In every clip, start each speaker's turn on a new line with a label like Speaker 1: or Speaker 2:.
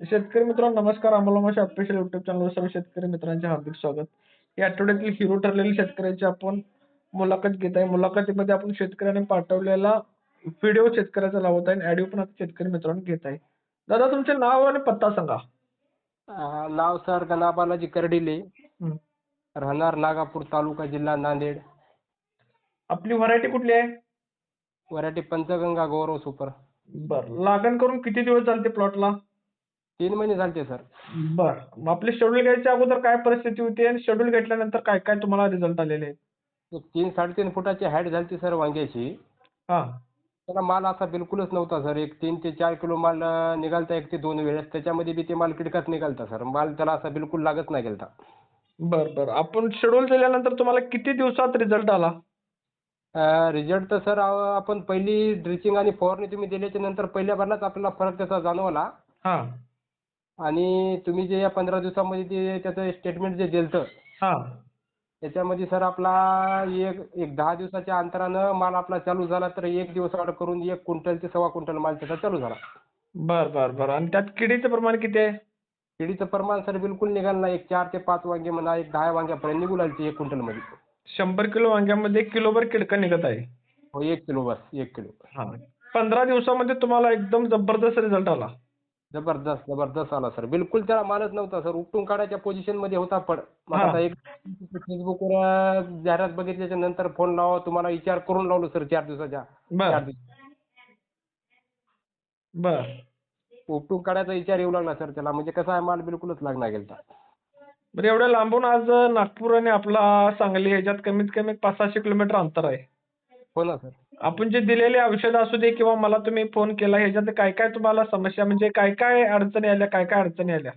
Speaker 1: शेतकरी मित्रांनो नमस्कार. अमोलमाशी ऑफिशियल युट्यूब चॅनलवर सर्व शेतकरी मित्रांचे हार्दिक स्वागत. या आठवड्यातील हिरो ठरलेल्या शेतकऱ्याची आपण मुलाखत घेत आहे. मुलाखतीमध्ये आपण शेतकऱ्याने पाठवलेला व्हिडिओ शेतकऱ्याचा लावत आहे आणि ऑडिओ पण शेतकरी मित्रांनो घेत आहे. दादा तुमचे नाव आणि पत्ता सांगा.
Speaker 2: नाव सर गणाबालाजी कर्डिले. राहणार नागापूर तालुका जिल्हा नांदेड.
Speaker 1: आपली व्हरायटी कुठली आहे?
Speaker 2: वराठी पंचगंगा गौरव सुपर.
Speaker 1: बर. लागण करून किती दिवस चालते प्लॉटला
Speaker 2: तीन महिने झालते सर.
Speaker 1: बर. मग आपले शेड्यूल घ्यायच्या अगोदर काय परिस्थिती होती आणि शेड्यूल घेतल्यानंतर काय काय तुम्हाला रिझल्ट आलेले?
Speaker 2: तीन साडेतीन फुटाची हाईट झालती सर वांग्याची.
Speaker 1: हा.
Speaker 2: त्याला माल असा बिलकुलच नव्हता सर. एक तीन ते चार किलो माल निघालता एक ते दोन वेळेस. त्याच्यामध्ये बी ते माल किडकाच निघालता सर. माल त्याला असा बिलकुल लागत नाही गेलता.
Speaker 1: बर बर. आपण शेड्यूल दिल्यानंतर तुम्हाला किती दिवसात रिझल्ट आला?
Speaker 2: रिझल्ट तर सर आपण पहिली ड्रिचिंग आणि फवारणी तुम्ही दिल्याच्या नंतर पहिल्या भरलाच आपल्याला फरक त्याचा जाणवला.
Speaker 1: हा.
Speaker 2: आणि तुम्ही जे या पंधरा दिवसामध्ये ते त्याचं स्टेटमेंट जे दिलतं
Speaker 1: हा.
Speaker 2: त्याच्यामध्ये सर आपला एक एक दहा दिवसाच्या अंतरानं माल आपला चालू झाला तर एक दिवस आड करून एक क्विंटल ते सव्वा क्विंटल माल त्याचा चालू झाला.
Speaker 1: बर बर बर. आणि त्यात किडीचं प्रमाण किती आहे?
Speaker 2: किडीचं प्रमाण सर बिलकुल निघालं नाही. एक चार ते पाच वांगे म्हणा एक दहा वांग्यापर्यंत निघू लागली एक क्विंटलमध्ये.
Speaker 1: शंभर किलो वांग्यामध्ये एक किलोभर किडका निघत आहे.
Speaker 2: हो एक किलो बस एक किलो.
Speaker 1: हा. पंधरा दिवसामध्ये तुम्हाला एकदम जबरदस्त रिझल्ट आला.
Speaker 2: जबरदस्त जबरदस्त आला सर बिलकुल त्याला मालच नव्हता सर उपटून काढायच्या पोझिशनमध्ये होता पण. मग. आता एक फेसबुकवर जाहिरात बघितल्याच्या नंतर फोन लावा तुम्हाला विचार करून लावलो सर चार दिवसाच्या.
Speaker 1: बर.
Speaker 2: चार दिवस.
Speaker 1: बर.
Speaker 2: उपटून काढायचा विचार येऊ लागला सर त्याला. म्हणजे कसा आहे माल बिलकुलच लागणार गेलता.
Speaker 1: बरं एवढ्या लांबून आज नागपूर आणि आपला सांगली ह्याच्यात कमीत कमी पाच सहाशे किलोमीटर अंतर आहे.
Speaker 2: हो ना सर.
Speaker 1: आपण जे दिलेले औषध असू दे किंवा मला तुम्ही फोन केला ह्याच्यात काय काय तुम्हाला समस्या म्हणजे काय काय अडचणी आल्या काय काय अडचणी आल्या?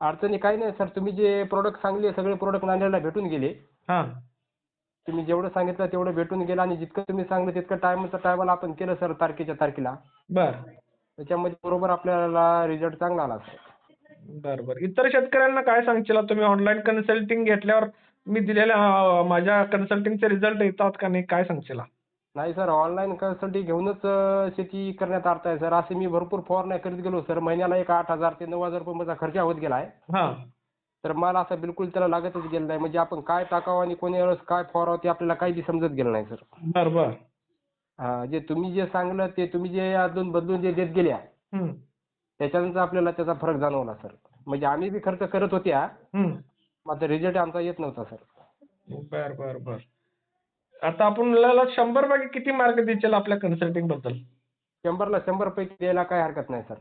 Speaker 2: अडचणी काही नाही सर. तुम्ही जे प्रोडक्ट सांगले सगळे प्रोडक्ट नांदेडला भेटून गेले.
Speaker 1: हा.
Speaker 2: तुम्ही जेवढं सांगितलं तेवढं भेटून गेलं आणि जितकं तुम्ही सांगलं तितकं टायमाचं टायमाला आपण केलं सर तारखेच्या तारखेला.
Speaker 1: बर.
Speaker 2: त्याच्यामध्ये बरोबर आपल्याला रिझल्ट चांगला आला सर.
Speaker 1: बर बर. इतर शेतकऱ्यांना काय सांगशील? तुम्ही ऑनलाईन कन्सल्टिंग घेतल्यावर मी दिलेल्या अं, माझ्या कन्सल्टिंगचे रिझल्ट येतात का नाही? काय सांगशील?
Speaker 2: नाही सर ऑनलाईन कन्सल्टिंग घेऊनच शेती करण्यात अर्थ आहे सर. असे मी भरपूर फवारण्या करीत गेलो सर. महिन्याला एक आठ हजार ते नऊ हजार रुपये माझा खर्च होत गेला आहे.
Speaker 1: हा.
Speaker 2: तर मला असं बिलकुल त्याला लागतच गेलं नाही. म्हणजे आपण काय टाकावं आणि कोणी वेळेस काय फवारावं ते आपल्याला काही बी समजत गेलं नाही सर.
Speaker 1: बर बर
Speaker 2: हा जे तुम्ही जे सांगलं ते तुम्ही जे अदलून बदलून जे देत गेल्या
Speaker 1: हम्म.
Speaker 2: त्याच्यानंतर आपल्याला त्याचा फरक जाणवला सर. म्हणजे आम्ही बी खर्च करत होत्या
Speaker 1: हम्म.
Speaker 2: मात्र रिझल्ट आमचा येत नव्हता सर.
Speaker 1: बर बर बर. आता आपण आपल्याला शंभर पैकी किती मार्क द्यायचे आपल्या कन्सल्टिंगबद्दल?
Speaker 2: शंभरला शंभर पैकी द्यायला काही हरकत नाही सर.